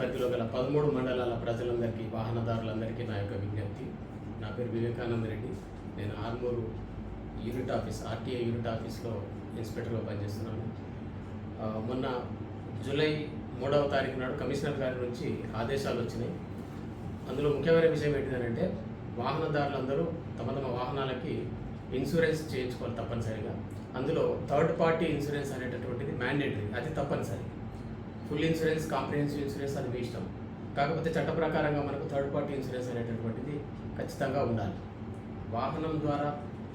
మధ్యలో గల పదమూడు మండలాల ప్రజలందరికీ వాహనదారులందరికీ నా యొక్క విజ్ఞప్తి. నా పేరు వివేకానంద రెడ్డి. నేను Armoor unit office RTI unit ఆఫీస్లో ఇన్స్పెక్టర్గా పనిచేస్తున్నాను. మొన్న జూలై మూడవ తారీఖు నాడు కమిషనర్ గారి నుంచి ఆదేశాలు వచ్చినాయి. అందులో ముఖ్యమైన విషయం ఏంటిదనంటే వాహనదారులందరూ తమ తమ వాహనాలకి ఇన్సూరెన్స్ చేయించుకోవాలి తప్పనిసరిగా. అందులో థర్డ్ పార్టీ ఇన్సూరెన్స్ అనేటటువంటిది మ్యాండేటరీ అది తప్పనిసరి. ఫుల్ ఇన్సూరెన్స్ కాంప్రిహెన్సివ్ ఇన్సూరెన్స్ అని మీ ఇష్టం. కాకపోతే చట్ట ప్రకారంగా మనకు థర్డ్ పార్టీ ఇన్సూరెన్స్ అనేటటువంటిది ఖచ్చితంగా ఉండాలి. వాహనం ద్వారా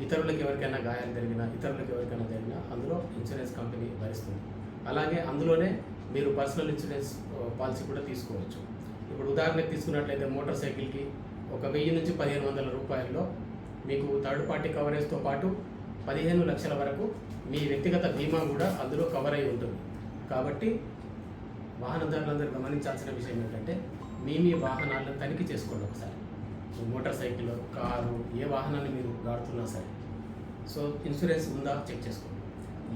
ఇతరులకు ఎవరికైనా గాయాలు జరిగినా ఇతరులకు ఎవరికైనా జరిగినా అందులో ఇన్సూరెన్స్ కంపెనీ భరిస్తుంది. అలాగే అందులోనే మీరు పర్సనల్ ఇన్సూరెన్స్ పాలసీ కూడా తీసుకోవచ్చు. ఇప్పుడు ఉదాహరణకు తీసుకున్నట్లయితే మోటార్ సైకిల్కి ఒక వెయ్యి నుంచి పదిహేను వందల రూపాయల్లో మీకు థర్డ్ పార్టీ కవరేజ్తో పాటు పదిహేను లక్షల వరకు మీ వ్యక్తిగత బీమా కూడా అందులో కవర్ అయి ఉంటుంది. కాబట్టి వాహనదారులందరూ గమనించాల్సిన విషయం ఏంటంటే మీ మీ వాహనాలను తనిఖీ చేసుకోండి ఒకసారి. మోటార్ సైకిల్ కారు ఏ వాహనాన్ని మీరు వాడుతున్నా సరే. సో ఇన్సూరెన్స్ ఉందా? చెక్ చేసుకోండి.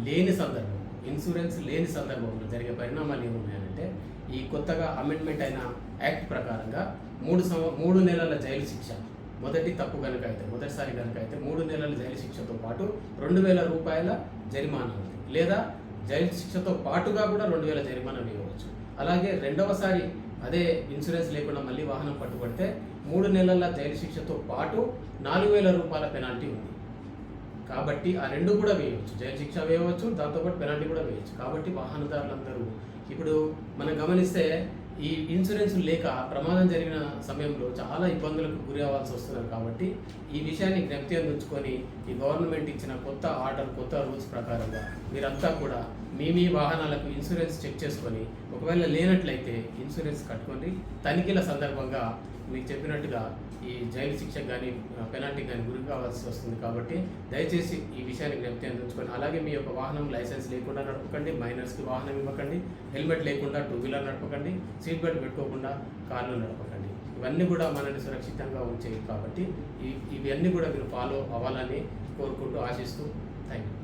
లేని సందర్భం ఇన్సూరెన్స్ లేని సందర్భంలో జరిగే పరిణామాలు ఏమున్నాయంటే ఈ కొత్తగా అమెండ్మెంట్ అయిన యాక్ట్ ప్రకారంగా మూడు సంవ మూడు నెలల జైలు శిక్ష. మొదటి తప్పు కనుక అయితే మొదటిసారి కనుక అయితే మూడు నెలల జైలు శిక్షతో పాటు రెండు వేల రూపాయల జరిమానా ఉంది. లేదా జైలు శిక్షతో పాటుగా కూడా రెండు వేల జరిమానా వేయవచ్చు అలాగే రెండవసారి అదే ఇన్సూరెన్స్ లేకుండా మళ్ళీ వాహనం పట్టుబడితే మూడు నెలల జైలు శిక్షతో పాటు నాలుగు వేల రూపాయల పెనాల్టీ ఉంది. కాబట్టి ఆ రెండు కూడా వేయవచ్చు. జైలు శిక్ష వేయవచ్చు దాంతోపాటు పెనాల్టీ కూడా వేయవచ్చు. కాబట్టి వాహనదారులందరూ ఇప్పుడు మనం గమనిస్తే ఈ ఇన్సూరెన్స్ లేక ప్రమాదం జరిగిన సమయంలో చాలా ఇబ్బందులకు గురి అవ్వాల్సి వస్తున్నారు కాబట్టి ఈ విషయాన్ని జ్ఞప్తి అందించుకొని ఈ గవర్నమెంట్ ఇచ్చిన కొత్త ఆర్డర్ కొత్త రూల్స్ ప్రకారంగా మీరంతా కూడా మీ మీ వాహనాలకు ఇన్సూరెన్స్ చెక్ చేసుకొని ఒకవేళ లేనట్లయితే ఇన్సూరెన్స్ కట్టుకొని తనిఖీల సందర్భంగా మీకు చెప్పినట్టుగా ఈ జైలు శిక్ష కానీ పెనాల్టీ కానీ గురి కావాల్సి వస్తుంది కాబట్టి దయచేసి ఈ విషయాన్ని జ్ఞప్తి అందించుకొని అలాగే మీ యొక్క వాహనం లైసెన్స్ లేకుండా నడపకండి. మైనర్స్కి వాహనం ఇవ్వకండి. హెల్మెట్ లేకుండా టూ వీలర్ నడపకండి. సీట్ బెల్ట్ పెట్టుకోకుండా కార్లు నడపకండి. ఇవన్నీ కూడా మనల్ని సురక్షితంగా ఉంచేవి కాబట్టి ఇవన్నీ కూడా మీరు ఫాలో అవ్వాలని కోరుకుంటూ ఆశిస్తూ థ్యాంక్ యూ